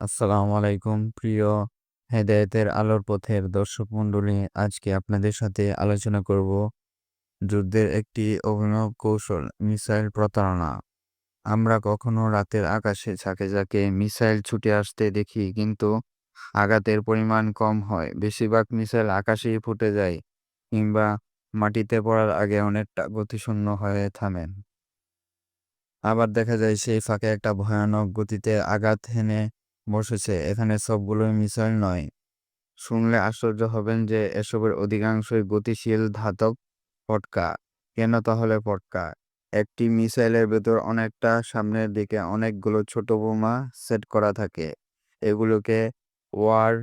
আসসালামু আলাইকুম, প্রিয় হেদায়েতের আলোর পথের দর্শক মন্ডলী আজকে আপনাদের সাথে আলোচনা করব যুদ্ধের একটি অভিনব কৌশল, মিসাইল প্রতারণা। আমরা কখনো রাতের আকাশে ঝাঁকে ঝাঁকে মিসাইল ছুটে আসতে দেখি, কিন্তু আঘাতের পরিমাণ কম হয়। বেশিরভাগ মিসাইল আকাশেই ফুটে যায়, কিংবা মাটিতে পড়ার আগে অনেকটা গতিশূন্য হয়ে থামেন। আবার দেখা যায় সেই ফাঁকে একটা ভয়ানক গতিতে আঘাত হেনে বসেছে। এখানে সবগুলোই মিসাইল নয়। শুনলে আশ্চর্য হবেন যে এসবের অধিকাংশই গতিশীল ধাতব পটকা কেন তাহলে পটকা একটি মিসাইলের ভেতর অনেকটা সামনের দিকে অনেকগুলো ছোট বোমা সেট করা থাকে। এগুলোকে ওয়ার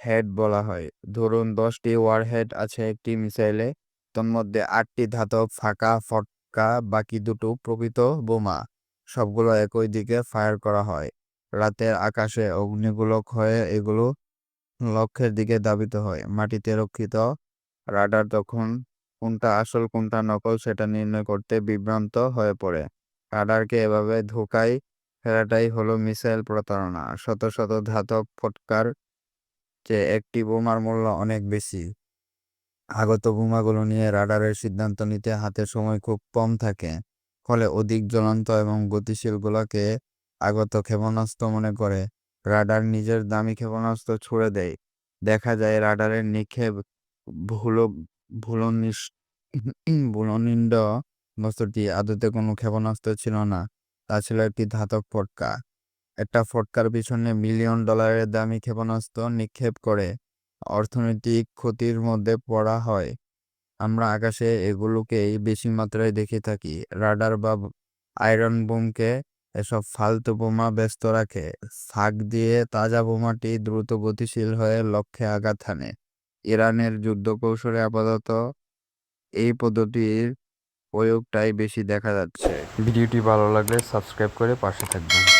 হেড বলা হয়। ধরুন, দশটি ওয়ার হেড আছে একটি মিসাইলে। তন্মধ্যে আটটি ধাতব ফাঁকা ফটকা বাকি দুটো প্রকৃত বোমা। সবগুলো একই দিকে ফায়ার করা হয়। রাতের আকাশে অগ্নিগোলক হয়ে এগুলো লক্ষ্যের দিকে ধাবিত হয়। মাটিতে রক্ষিত রাডার তখন কোনটা আসল, কোনটা নকল সেটা নির্ণয় করতে বিভ্রান্ত হয়ে পড়ে। রাডারকে এভাবে ধোকায় ফেরাটাই হলো মিসাইল প্রতারণা। শত শত ধাতব ফটকার চেয়ে একটি বোমার মূল্য অনেক বেশি। আগত বোমাগুলো নিয়ে রাডারের সিদ্ধান্ত নিতে হাতে সময় খুব কম থাকে, ফলে অধিক জ্বলন্ত এবং গতিশীল গতিশীলগুলোকে আগত ক্ষেপণাস্ত্র মনে করে। রাডার নিজের দামি ক্ষেপণাস্ত্র ছুড়ে দেয়। দেখা যায় রাডারের নিক্ষেপ ভুল, ভুলনিস, ভুলনিন্দ বস্তুটি আদতে কোনো ক্ষেপণাস্ত্র ছিল না, তা ছিল একটি ধাতব ফটকা। একটা ফটকার পিছনে মিলিয়ন ডলারের দামি ক্ষেপণাস্ত্র নিক্ষেপ করে। অর্থনৈতিক ক্ষতির মধ্যে পড়া হয়। আমরা আকাশে এগুলোকেই বেশি মাত্রায় দেখে থাকি। রাডার বা আয়রন বোমকে এসব ফালতু বোমা ব্যস্ত রাখে। ফাঁক দিয়ে তাজা বোমাটি দ্রুত গতিশীল হয়ে লক্ষ্যে আঘাত হানে। ইরানের যুদ্ধ কৌশলে আপাতত এই পদ্ধতির প্রয়োগটাই বেশি দেখা যাচ্ছে। ভিডিওটি ভালো লাগলে সাবস্ক্রাইব করে পাশে থাকবেন।